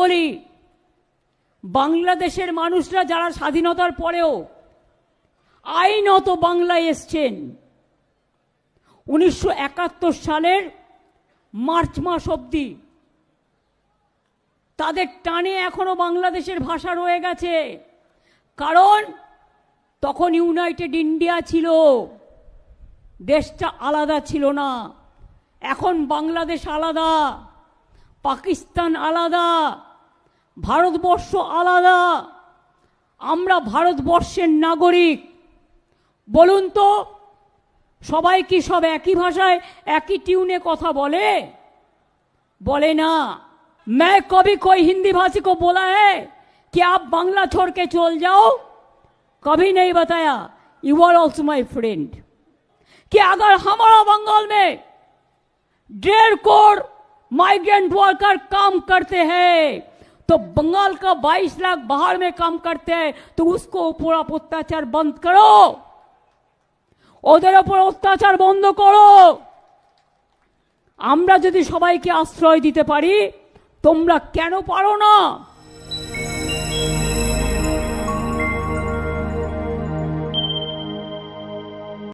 বলি, বাংলাদেশের মানুষরা যারা স্বাধীনতার পরেও আইনত বাংলায় এসছেন, উনিশশো একাত্তর সালের মার্চ মাস অবধি তাদের টানে এখনও বাংলাদেশের ভাষা রয়ে গেছে। কারণ তখন ইউনাইটেড ইন্ডিয়া ছিল, দেশটা আলাদা ছিল না, এখন বাংলাদেশ আলাদা। পাকিস্তান আলাদা ভারতবর্ষ আলাদা আমরা ভারতবর্ষের নাগরিক বলুন তো সবাই কি সব একই ভাষায় একই টিউনে কথা বলে बोले ना मैं कभी कोई हिंदी भाषी को बोला है कि आप बांग्ला छोड़ के चल जाओ कभी नहीं बताया you are also my friend कि अगर हमारा बंगाल में डेढ़ करोड़ माइग्रेंट वर्कर काम करते हैं तो बंगाल का 22 लाख बाहर में काम करते हैं तो उसको पूरा अत्याचार बंद करो ওদের ওপর অত্যাচার বন্ধ করো আমরা যদি সবাইকে আশ্রয় দিতে পারি তোমরা কেন পারো না